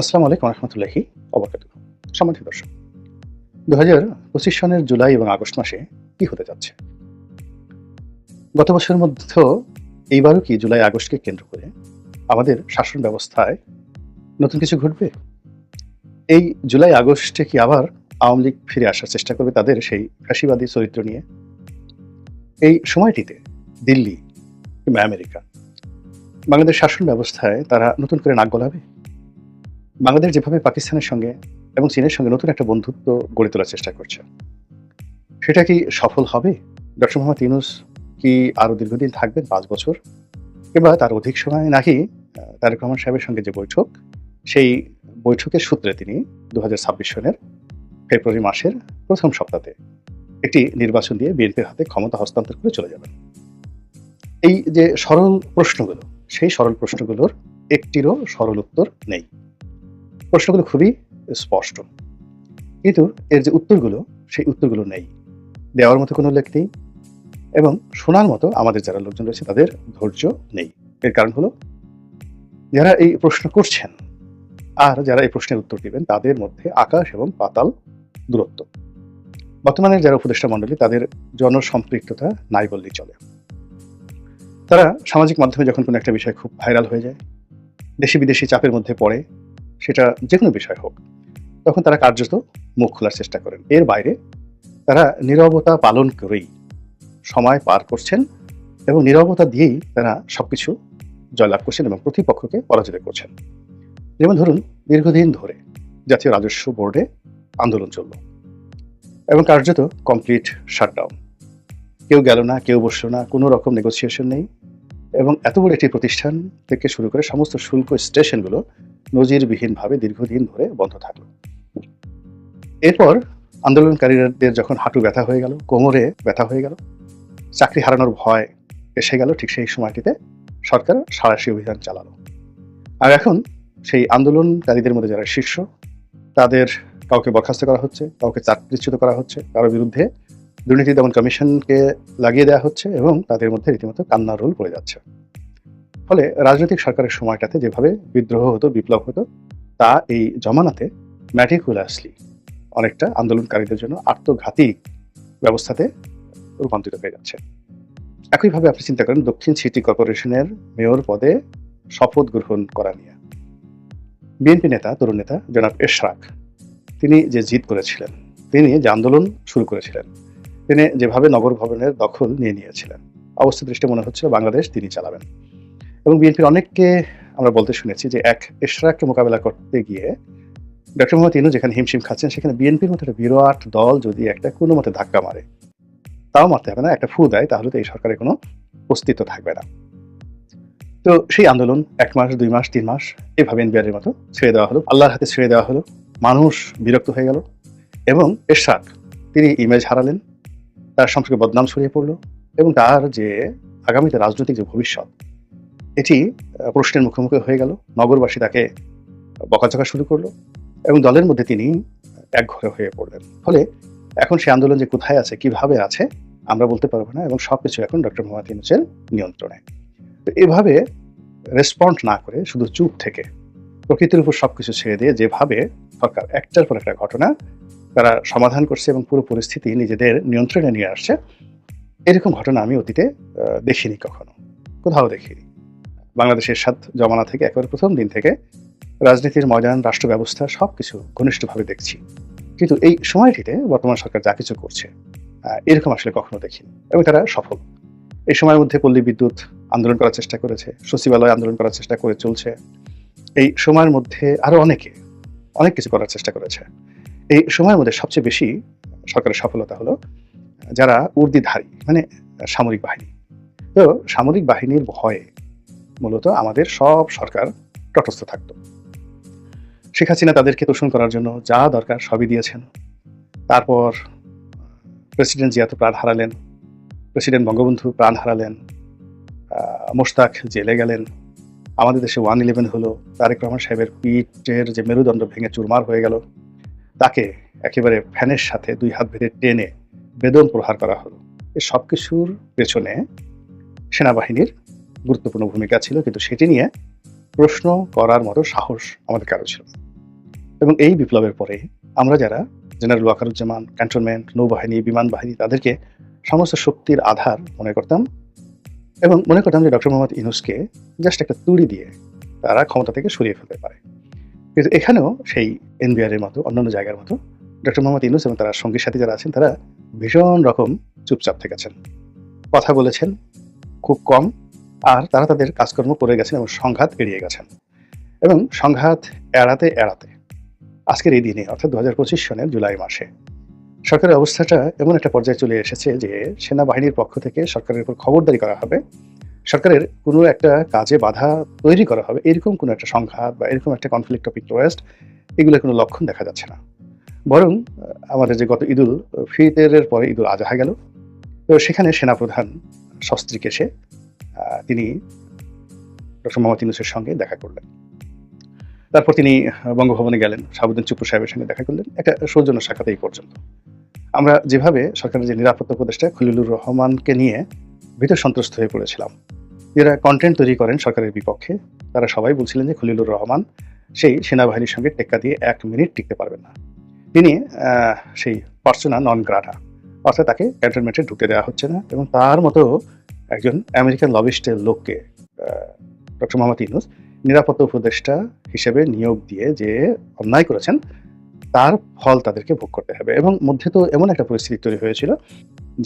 আসসালামু আলাইকুম রহমতুল্লাহি সম্মানিত দর্শক দু হাজার পঁচিশ সনের জুলাই এবং আগস্ট মাসে কি হতে যাচ্ছে? গত বছরের এইবারও কি জুলাই আগস্টকে কেন্দ্র করে আমাদের শাসন ব্যবস্থায় নতুন কিছু ঘটবে? এই জুলাই আগস্টে কি আবার আওয়ামী লীগ ফিরে আসার চেষ্টা করবে তাদের সেই ফাঁসিবাদী চরিত্র নিয়ে? এই সময়টিতে দিল্লি কিংবা আমেরিকা বাংলাদেশ শাসন ব্যবস্থায় তারা নতুন করে নাক গলাবে? বাংলাদেশ যেভাবে পাকিস্তানের সঙ্গে এবং চীনের সঙ্গে নতুন একটা বন্ধুত্ব গড়ে তোলার চেষ্টা করছে, সেটা কি সফল হবে? ডক্টর মোহাম্মদ ইউনুস কি আরও দীর্ঘদিন থাকবেন, পাঁচ বছর? কিংবা তার অধিক সময় নাকি তারেক রহমান সাহেবের সঙ্গে যে বৈঠক, সেই বৈঠকের সূত্রে তিনি দু সনের ফেব্রুয়ারি মাসের প্রথম সপ্তাহে একটি নির্বাচন দিয়ে বিএনপির হাতে ক্ষমতা হস্তান্তর করে চলে যাবেন। এই যে সরল প্রশ্নগুলো সেই সরল প্রশ্নগুলোর একটিরও সরল উত্তর নেই। প্রশ্নগুলো খুবই স্পষ্ট। কিন্তু এর যে উত্তরগুলো, সেই উত্তরগুলো নেই। দেওয়ার মতো কোনো উল্লেখ নেই এবং শোনার মতো আমাদের যারা লোকজন রয়েছে, তাদের ধৈর্য নেই। এর কারণ হলো, যারা এই প্রশ্ন করছেন আর যারা এই প্রশ্নের উত্তর দিবেন, তাদের মধ্যে আকাশ এবং পাতাল দূরত্ব। বর্তমানে যারা উপদেষ্টা মণ্ডলী, তাদের জনসম্পৃক্ততা নাই বললেই চলে। তারা সামাজিক মাধ্যমে যখন কোনো একটা বিষয় খুব ভাইরাল হয়ে যায়, দেশি বিদেশি চাপের মধ্যে পড়ে, সেটা যে কোনো বিষয় হোক, তখন তারা কার্যত মুখ খোলার চেষ্টা করেন। এর বাইরে তারা নীরবতা পালন করেই সময় পার করছেন এবং নীরবতা দিয়েই তারা সব কিছু জয়লাভ করছেন এবং প্রতিপক্ষকে পরাজিত করছেন। যেমন ধরুন, দীর্ঘদিন ধরে জাতীয় রাজস্ব বোর্ডে আন্দোলন চলল এবং কার্যত কমপ্লিট শাটডাউন। কেউ গেল না, কেউ বসল না, কোনো রকম নেগোসিয়েশন নেই। এবং এত বড় একটি প্রতিষ্ঠান থেকে শুরু করে সমস্ত শুল্ক স্টেশনগুলো নজিরবিহীনভাবে দীর্ঘদিন ধরে বন্ধ থাকল। এরপর আন্দোলনকারীদের যখন হাঁটু ব্যথা হয়ে গেল, কোমরে ব্যথা হয়ে গেল, চাকরি হারানোর ভয় এসে গেল, ঠিক সেই সময়টিতে সরকার সাঁড়াশি অভিযান চালালো। আর এখন সেই আন্দোলনকারীদের মধ্যে যারা শীর্ষ, তাদের কাউকে বরখাস্ত করা হচ্ছে, কাউকে চাকরিচ্যুত করা হচ্ছে কারোর বিরুদ্ধে দুর্নীতি দমন কমিশনকে লাগিয়ে দেওয়া হচ্ছে এবং তাদের মধ্যে রীতিমতো কান্নার রোল পড়ে যাচ্ছে। ফলে রাজনৈতিক সরকারের সময়টাতে যেভাবে বিদ্রোহ হতো, বিপ্লব হতো, তা এই জমানাতে ম্যাটিকুলাসলি অনেকটা আন্দোলনকারীদের জন্য আত্মঘাতী ব্যবস্থাতে রূপান্তরিত হয়ে যাচ্ছে। একইভাবে আপনি চিন্তা করেন, দক্ষিণ সিটি কর্পোরেশনের মেয়র পদে শপথ গ্রহণ করা নিয়ে। বিএনপি নেতা, তরুণ নেতা জনাব এশরাক, তিনি যে জিত করেছিলেন, তিনি যে আন্দোলন শুরু করেছিলেন তিনি যেভাবে নগর ভবনের দখল নিয়ে নিয়েছিলেন, অবস্থা দৃষ্টি মনে হচ্ছিল বাংলাদেশ তিনি চালাবেন। এবং বিএনপির অনেককে আমরা বলতে শুনেছি যে এক এশরাককে মোকাবেলা করতে গিয়ে ডক্টর মোহাম্মদ ইনু যেখানে হিমশিম খাচ্ছেন, সেখানে বিএনপির মতো একটা বিরাট দল যদি একটা কোনো মতে ধাক্কা মারে, তাও মারতে হবে না, একটা ফু দেয়, তাহলে তো এই সরকারের কোনো অস্তিত্ব থাকবে না। তো সেই আন্দোলন এক মাস, দুই মাস, তিন মাস, এভাবে এনবিআরের মতো ছেড়ে দেওয়া হলো, আল্লাহর হাতে ছেড়ে দেওয়া হলো, মানুষ বিরক্ত হয়ে গেল এবং এরশাদ তিনি ইমেজ হারালেন তার সম্পর্কে বদনাম ছড়িয়ে পড়ল এবং তার যে আগামীতে রাজনৈতিক যে ভবিষ্যৎ, এটি প্রশ্নের মুখোমুখি হয়ে গেল। নগরবাসী তাকে বকাঝকা শুরু করল এবং দলের মধ্যে তিনি একঘরে হয়ে পড়লেন। ফলে এখন সে আন্দোলন যে কোথায় আছে, কীভাবে আছে, আমরা বলতে পারব না এবং সবকিছু এখন ডক্টর মোহাম্মদ ইউনুসের নিয়ন্ত্রণে। তো এভাবে রেসপন্ড না করে, শুধু চুপ থেকে প্রকৃতির উপর সব কিছু ছেড়ে দিয়ে যেভাবে সরকার একটার পর একটা ঘটনা তারা সমাধান করছে এবং পুরো পরিস্থিতি নিজেদের নিয়ন্ত্রণে নিয়ে আসছে। এরকম ঘটনা আমি অতীতে দেখিনি কখনো। কোথাও দেখিনি। বাংলাদেশের সাত জমানা থেকে একেবারে প্রথম দিন থেকে রাজনীতির ময়দান রাষ্ট্র ব্যবস্থা সব কিছু ঘনিষ্ঠভাবে দেখছি। কিন্তু এই সময়টিতে বর্তমান সরকার যা কিছু করছে এরকম আসলে কখনো দেখিনি এবং তারা সফল। এই সময়ের মধ্যে পল্লী বিদ্যুৎ আন্দোলন করার চেষ্টা করেছে, সচিবালয় আন্দোলন করার চেষ্টা করে চলছে। এই সময়ের মধ্যে আরও অনেকে, অনেক কিছু করার চেষ্টা করেছে। এই সময়ের মধ্যে সবচেয়ে বেশি সরকারের সফলতা হলো যারা উর্দিধারী মানে সামরিক বাহিনী। তো সামরিক বাহিনীর ভয়ে মূলত আমাদের সব সরকার তটস্থ থাকতো। শেখ হাসিনা তাদেরকে তোষণ করার জন্য যা দরকার সবই দিয়েছেন। তারপর প্রেসিডেন্ট জিয়া তো প্রাণ হারালেন, প্রেসিডেন্ট বঙ্গবন্ধু প্রাণ হারালেন মোশতাক জেলে গেলেন, আমাদের দেশে ওয়ান ইলেভেন হলো, তারেক রহমান সাহেবের পিঠের যে মেরুদণ্ড ভেঙে চুরমার হয়ে গেল। তাকে একেবারে ফ্যানের সাথে দুই হাত বেঁধে টেনে বেদন প্রহার করা হলো। এ সব কিছুর পেছনে সেনাবাহিনীর গুরুত্বপূর্ণ ভূমিকা ছিল, কিন্তু সেটি নিয়ে প্রশ্ন করার মতো সাহস আমাদের কারও ছিল এবং এই বিপ্লবের পরে আমরা যারা জেনারেল ওয়াকারুজ্জামান, ক্যান্টনমেন্ট, নৌবাহিনী, বিমান বাহিনী, তাদেরকে সমস্ত শক্তির আধার মনে করতাম এবং মনে করতাম যে ডক্টর মোহাম্মদ ইনুসকে জাস্ট একটা তুড়ি দিয়ে তারা ক্ষমতা থেকে সরিয়ে ফেলতে পারে। কিন্তু এখানেও সেই এনবিআর এর মতো, অন্যান্য জায়গার মতো, ডক্টর মোহাম্মদ ইনুস এবং তারা সঙ্গীর সাথী যারা আছেন, তারা ভীষণ রকম চুপচাপ থেকেছেন। কথা বলেছেন, খুব কম, আর তারা তাদের কাজকর্ম করে গেছেন এবং সংঘাত এড়িয়ে গেছেন। এবং সংঘাত এড়াতে এড়াতে, আজকের এই দিনে, অর্থাৎ দু হাজার পঁচিশ সনের জুলাই মাসে, সরকারের অবস্থাটা এমন একটা পর্যায়ে চলে এসেছে যে সেনাবাহিনীর পক্ষ থেকে সরকারের উপর খবরদারি করা হবে সরকারের কোনো একটা কাজে বাধা তৈরি করা হবে, এরকম কোনো একটা সংঘাত বা এরকম একটা কনফ্লিক্ট অফ ইন্টারেস্ট এগুলোর কোনো লক্ষণ দেখা যাচ্ছে না। বরং আমাদের যে গত ঈদুল ফিতরের পরে ঈদুল আজহা গেল, তো সেখানে সেনাপ্রধান সস্ত্রীক এসে তিনি ডক্টর মোহাম্মদ ইউনুসের সঙ্গে দেখা করলেন। তারপর তিনি বঙ্গভবনে গেলেন শাহাবুদ্দিন চুপ্পু সাহেবের সঙ্গে দেখা করলেন, একটা সৌজন্য সাক্ষাৎ এই পর্যন্ত। আমরা যেভাবে সরকারের যে নিরাপত্তা উপদেষ্টা খলিলুর রহমানকে নিয়ে ভীতর সন্ত্রস্ত হয়ে পড়েছিলাম যারা কন্টেন্ট তৈরি করেন সরকারের বিপক্ষে, তারা সবাই বলছিলেন যে খলিলুর রহমান সেই সেনাবাহিনীর সঙ্গে টেক্কা দিয়ে এক মিনিট টিকতে পারবেন না। তিনি সেই পার্সোনা নন গ্রাটা, অর্থাৎ তাকে ক্যান্টনমেন্টে ঢুকতে দেওয়া হচ্ছে না এবং তার মতো একজন আমেরিকান লবিস্টের লোককে ডক্টর মোহাম্মদ ইউনুস নিরাপত্তা উপদেষ্টা হিসেবে নিয়োগ দিয়ে যে অন্যায় করেছেন, তার ফল তাদেরকে ভোগ করতে হবে। এবং মধ্যে তো এমন একটা পরিস্থিতি তৈরি হয়েছিল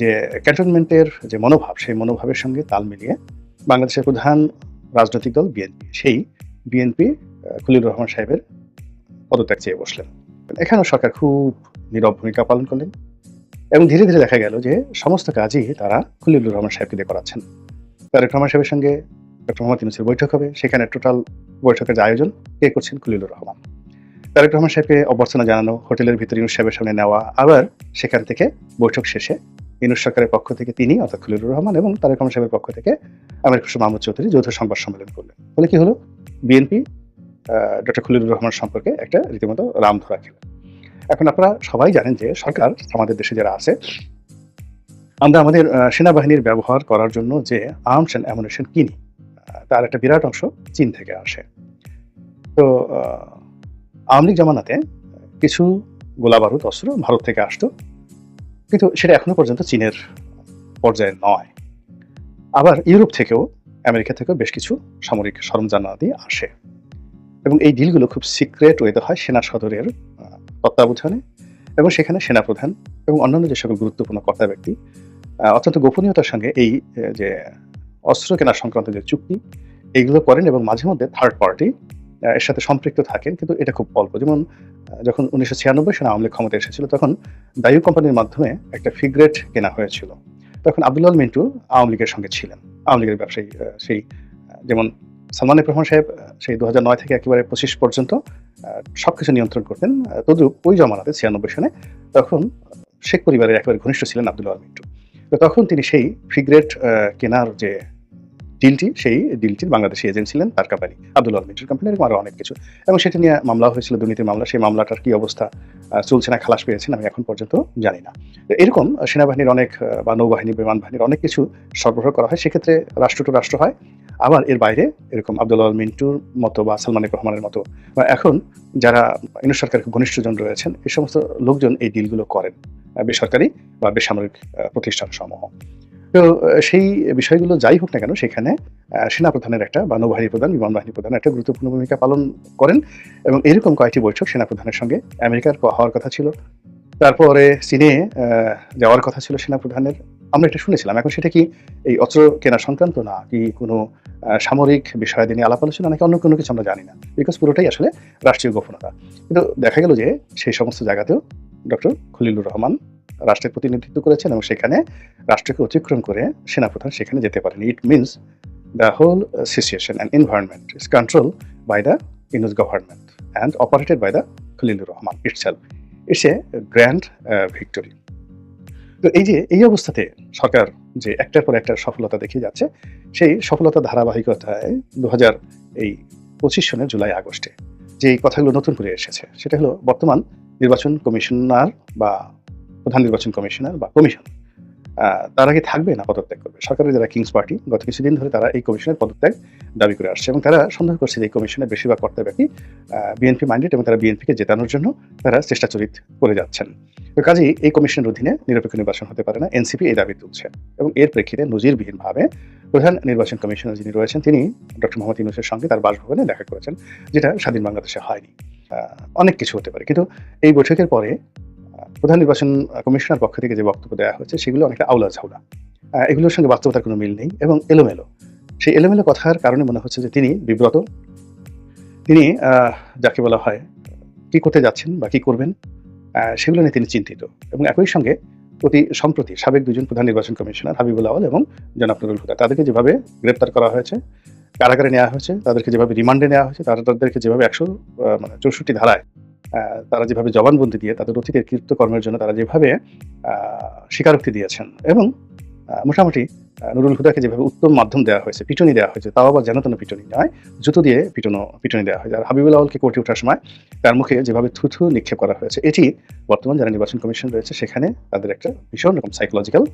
যে ক্যান্টনমেন্টের যে মনোভাব, সেই মনোভাবের সঙ্গে তাল মিলিয়ে বাংলাদেশের প্রধান রাজনৈতিক দল বিএনপি। সেই বিএনপি খলিলুর রহমান সাহেবের পদত্যাগ চেয়ে বসলেন। এখানেও সরকার খুব নীরব ভূমিকা পালন করলেন এবং ধীরে ধীরে দেখা গেল যে সমস্ত কাজই তারা খলিলুর রহমান সাহেবকে দিয়ে করাচ্ছেন। তারেক রহমান সাহেবের সঙ্গে ডক্টর মোহাম্মদ ইউনুসের বৈঠক হবে, সেখানে টোটাল বৈঠকের যে আয়োজন কে করছেন খলিলুর রহমান। তারেক রহমান সাহেবকে অভ্যর্থনা জানানো, হোটেলের ভিতরে ইউনুস সাহেবের সামনে নেওয়া, আবার সেখান থেকে বৈঠক শেষে ইউনুস সরকারের পক্ষ থেকে তিনি, অর্থাৎ খলিলুর রহমান এবং তারেক রহমান সাহেবের পক্ষ থেকে আমির খুশু মাহমুদ চৌধুরী যৌথ সংবাদ সম্মেলন করলেন। ফলে কি হলো? বিএনপি ডক্টর খলিলুর রহমান সম্পর্কে একটা রীতিমতো রাম ধরা খেল। এখন আপনারা সবাই জানেন যে সরকার, আমাদের দেশে যারা আছে, আমরা আমাদের সেনাবাহিনীর ব্যবহার করার জন্য যে আর্মস অ্যান্ড অ্যামুনেশন কিনি তার একটা বিরাট অংশ চীন থেকে আসে। তো আওয়ামী লীগ জামানাতে কিছু গোলা বারুদ অস্ত্র ভারত থেকে আসতো। কিন্তু সেটা এখনও পর্যন্ত চীনের পর্যায়ে নয়। আবার ইউরোপ থেকেও, আমেরিকা থেকেও বেশ কিছু সামরিক সরঞ্জাম সরঞ্জামাদি আসে। এবং এই ডিলগুলো খুব সিক্রেট ওয়েতে হয় সেনা সদরের তত্ত্বাবধানে এবং সেখানে সেনাপ্রধান এবং অন্যান্য যে সকল গুরুত্বপূর্ণ কর্তা ব্যক্তি অত্যন্ত গোপনীয়তার সঙ্গে এই যে অস্ত্র কেনার সংক্রান্ত যে চুক্তি এইগুলো করেন এবং মাঝে মধ্যে থার্ড পার্টি এর সাথে সম্পৃক্ত থাকেন কিন্তু এটা খুব অল্প। যেমন যখন উনিশশো ছিয়ানব্বই সালে আওয়ামী ক্ষমতা এসেছিল তখন দায়ু কোম্পানির মাধ্যমে একটা ফিগ্রেট কেনা হয়েছিল। তখন আব্দুল্লাহ মিন্টু আওয়ামী লীগের সঙ্গে ছিলেন। আওয়ামী লীগের ব্যবসায়ী সেই যেমন সালমান রহমান সাহেব সেই দু হাজার নয় থেকে একেবারে পঁচিশ পর্যন্ত সব কিছু নিয়ন্ত্রণ করতেন। আহ, তদ্রূপ ওই জমানাতে ছিয়ানব্বই সনে তখন শেখ পরিবারের একেবারে ঘনিষ্ঠ ছিলেন আব্দুল্লাহ মিন্টু। তো তখন তিনি সেই ফিগ্রেট কেনার যে ডিলটি সেই ডিলটির বাংলাদেশি এজেন্ট ছিলেন তার কোম্পানি আব্দুল্লাহ মিন্টুর কোম্পানি এরকম আরও অনেক কিছু। এবং সেটা নিয়ে মামলা হয়েছিল, দুর্নীতির মামলা, সেই মামলাটার কি অবস্থা চলছে না, খালাস পেয়েছেন, আমি এখন পর্যন্ত জানি না। এরকম সেনাবাহিনীর অনেক বা নৌবাহিনী, বিমান বাহিনীর অনেক কিছু সরবরাহ করা হয়, সেক্ষেত্রে রাষ্ট্র টু রাষ্ট্র হয়। আবার এর বাইরে এরকম আব্দুল্লাহ মিন্টুর মতো বা সালমান এফ রহমানের মতো, বা এখন যারা ইউনুস সরকারের ঘনিষ্ঠজন রয়েছেন, এই সমস্ত লোকজন এই ডিলগুলো করেন বেসরকারি বা বেসামরিক প্রতিষ্ঠান সমূহ তো সেই বিষয়গুলো যাই হোক না কেন সেখানে সেনাপ্রধানের একটা বা নৌবাহিনী প্রধান, বিমান বাহিনী প্রধান একটা গুরুত্বপূর্ণ ভূমিকা পালন করেন এবং এরকম কয়েকটি বৈঠক সেনাপ্রধানের সঙ্গে আমেরিকার হওয়ার কথা ছিল। তারপরে চীনে যাওয়ার কথা ছিল সেনাপ্রধানের। আমরা এটা শুনেছিলাম। এখন সেটা কি এই অস্ত্র কেনা সংক্রান্ত না কি কোনো সামরিক বিষয়াদি নিয়ে আলাপ আলোচনা নাকি অন্য কোনো কিছু আমরা জানি না? বিকজ পুরোটাই আসলে রাষ্ট্রীয় গোপনতা কিন্তু দেখা গেল যে সেই সমস্ত জায়গাতেও ডক্টর খলিলুর রহমান রাষ্ট্রের প্রতিনিধিত্ব করেছেন এবং সেখানে রাষ্ট্রকে অতিক্রম করে সেনাপ্রধান সেখানে যেতে পারেন। It means the whole situation and environment is control by the Yunus government and operated by the Khalilur Rahman itself it's a grand victory তো এই যে, এই অবস্থাতে সরকার যে একটার পর একটা সফলতা দেখিয়ে যাচ্ছে, সেই সফলতা ধারাবাহিকতায় দু হাজার এই পঁচিশ সনের জুলাই আগস্টে যে এই কথাগুলো নতুন করে এসেছে, সেটা হলো বর্তমান নির্বাচন কমিশনার বা প্রধান নির্বাচন কমিশনার বা কমিশন তারা কি থাকবে না পদত্যাগ করবে? সরকারের যারা কিংস পার্টি, গত কিছুদিন ধরে তারা এই কমিশনের পদত্যাগ দাবি করে আসছে এবং তারা সন্দেহ করছে যে এই কমিশনের বেশিরভাগ কর্তা ব্যক্তি বিএনপি মাইন্ডেড এবং তারা বিএনপিকে জেতানোর জন্য তারা চেষ্টাচরিত করে যাচ্ছেন। কাজেই এই কমিশনের অধীনে নিরপেক্ষ নির্বাচন হতে পারে না, এনসিপি এই দাবি তুলছে এবং এর প্রেক্ষিতে নজিরবিহীনভাবে প্রধান নির্বাচন কমিশনার যিনি রয়েছেন, তিনি ডক্টর মোহাম্মদ ইউনুসের সঙ্গে তার বাসভবনে দেখা করেছেন, যেটা স্বাধীন বাংলাদেশে হয়নি। অনেক কিছু হতে পারে, কিন্তু এই বৈঠকের পরে প্রধান নির্বাচন কমিশনার পক্ষ থেকে যে বক্তব্য দেওয়া হয়েছে, সেগুলো অনেকটা আউলা ঝাউলা। এগুলোর সঙ্গে বাস্তবতার কোনো মিল নেই এবং এলোমেলো। সেই এলোমেলো কথার কারণে মনে হচ্ছে যে তিনি বিব্রত। তিনি যাকে বলা হয়, কি করতে যাচ্ছেন বা কি করবেন সেগুলো নিয়ে তিনি চিন্তিত। এবং একই সঙ্গে অতি সম্প্রতি সাবেক দুজন প্রধান নির্বাচন কমিশনার হাবিবুল আওয়াল এবং জনাব হুদা, তাদেরকে যেভাবে গ্রেপ্তার করা হয়েছে, কারাগারে নেওয়া হয়েছে, তাদেরকে যেভাবে রিমান্ডে নেওয়া হয়েছে, তারা তাদেরকে যেভাবে একশো মানে চৌষট্টি ধারায় তারা যেভাবে জবানবন্দি দিয়ে তাদের অতীতের কৃত্যকর্মের জন্য তারা যেভাবে স্বীকারোক্তি দিয়েছেন এবং মোটামুটি নুরুল হুদাকে যেভাবে উত্তম মাধ্যম দেওয়া হয়েছে, পিটনি দেওয়া হয়েছে, তাও আবার যেন তেন পিটনি নয়, জুতো দিয়ে পিটনো, পিটনি দেওয়া হয়েছে। আর হাবিবুল আওয়ালকে কোর্টে ওঠার সময় তার মুখে যেভাবে থুথু নিক্ষেপ করা হয়েছে, এটি বর্তমান যারা নির্বাচন কমিশন রয়েছে, সেখানে তাদের একটা ভীষণ রকম সাইকোলজিক্যাল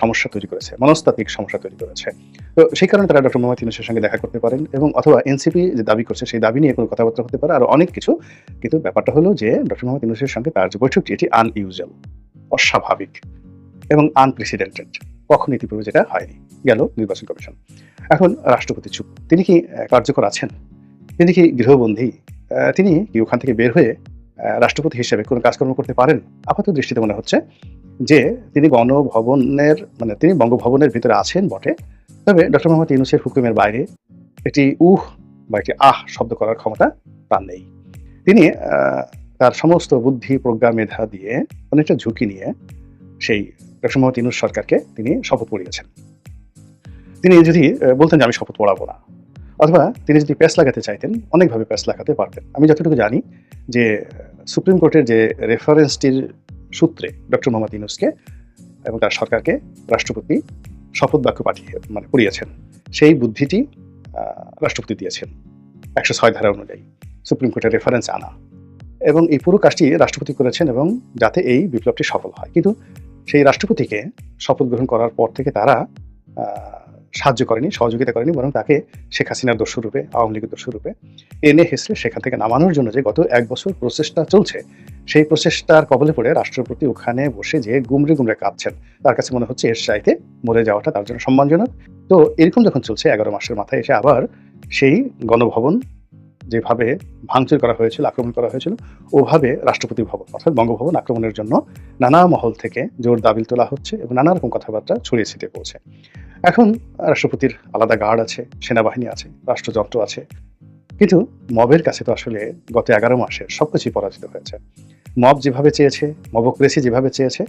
সমস্যা তৈরি করেছে, মনস্তাত্ত্বিক সমস্যা তৈরি করেছে। তো সেই কারণে তারা ডক্টর মোহাম্মদ ইউনুসের সঙ্গে দেখা করতে পারেন এবং অথবা এনসিপি যে দাবি করছে, সেই দাবি নিয়ে কোনো কথাবার্তা হতে পারে। আর অনেক কিছু, কিন্তু ব্যাপারটা হলো যে ডক্টর মোহাম্মদ ইউনুসের সঙ্গে তার যে বৈঠকটি এটি আনইউজুয়াল, অস্বাভাবিক এবং আনপ্রেসিডেন্টেড, কখন ইতিপূর্বে যেটা হয়নি, গেল নির্বাচন কমিশন। এখন রাষ্ট্রপতি চুপ, তিনি কি কার্যকর আছেন? তিনি কি গৃহবন্দী? তিনি কি ওখান থেকে বের হয়ে রাষ্ট্রপতি হিসেবে কোনো কাজকর্ম করতে পারেন? আপাতত দৃষ্টিতে মনে হচ্ছে যে তিনি গণভবনের মানে তিনি বঙ্গভবনের ভিতরে আছেন বটে। তবে ডক্টর মোহাম্মদ ইউনুসের হুকুমের বাইরে একটি উহ বা একটি আহ শব্দ করার ক্ষমতা তার নেই। তিনি তার সমস্ত বুদ্ধি, প্রজ্ঞা, মেধা দিয়ে অনেকটা ঝুঁকি নিয়ে সেই ডক্টর মোহাম্মদ ইউনুস সরকারকে তিনি শপথ পড়িয়েছেন। তিনি যদি বলতেন যে আমি শপথ পড়াবো না, অথবা তিনি যদি প্যাস লাগাতে চাইতেন, অনেকভাবে প্যাস লাগাতে পারতেন। আমি যতটুকু জানি যে, সুপ্রিম কোর্টের যে রেফারেন্সটির সূত্রে ডক্টর মোহাম্মদ ইউনুসকে এবং তার সরকারকে রাষ্ট্রপতি শপথ বাক্য পাঠিয়ে মানে পড়িয়েছেন। সেই বুদ্ধিটি রাষ্ট্রপতি দিয়েছেন একশো ছয় ধারা অনুযায়ী। সুপ্রিম কোর্টের রেফারেন্স আনা। এবং এই পুরো কাজটি রাষ্ট্রপতি করেছেন এবং যাতে এই বিপ্লবটি সফল হয়। কিন্তু সেই রাষ্ট্রপতিকে শপথ গ্রহণ করার পর থেকে তারা সাহায্য করেনি, সহযোগিতা করেনি, বরং তাকে শেখ হাসিনার দস্যু রূপে আওয়ামী লীগের দস্যু রূপে এনে হেসড়ে সেখান থেকে নামানোর জন্য যে গত এক বছর প্রচেষ্টা চলছে সেই প্রচেষ্টার কবলে পড়ে রাষ্ট্রপতি ওখানে বসে যে গুমরে গুমরে কাঁদছেন। তার কাছে মনে হচ্ছে এর চাইতে মরে যাওয়াটা তার জন্য সম্মানজনক। তো এরকম যখন চলছে, এগারো মাসের মাথায় এসে আবার সেই গণভবন যেভাবে ভাঙচুর করা হয়েছিল, আক্রমণ করা হয়েছিল, ওভাবে রাষ্ট্রপতি ভবন অর্থাৎ বঙ্গভবন আক্রমণের জন্য নানা মহল থেকে জোর দাবিল তোলা হচ্ছে এবং নানা রকম কথাবার্তা ছড়িয়ে ছিটিয়ে পড়ছে। এখন রাষ্ট্রপতির আলাদা গার্ড আছে, সেনাবাহিনী আছে, রাষ্ট্রযন্ত্র আছে। কিন্তু মবের কাছে তো আসলে গত এগারো মাসে সবকিছুই পরাজিত হয়েছে। মব যেভাবে চেয়েছে, মবক্রেসি যেভাবে চেয়েছে,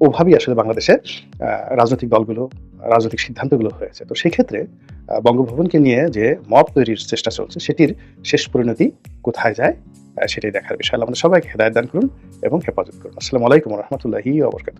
ওভাবেই আসলে বাংলাদেশের রাজনৈতিক দলগুলো, রাজনৈতিক সিদ্ধান্তগুলো হয়েছে। তো সেই ক্ষেত্রে বঙ্গভবনকে নিয়ে যে মব তৈরির চেষ্টা চলছে, সেটির শেষ পরিণতি কোথায় যায় সেটাই দেখার বিষয়। আমাদের সবাইকে হেদায়ত দান করুন এবং হেফাজত করুন। আসসালামু আলাইকুম রহমতুল্লাহি অবরকাত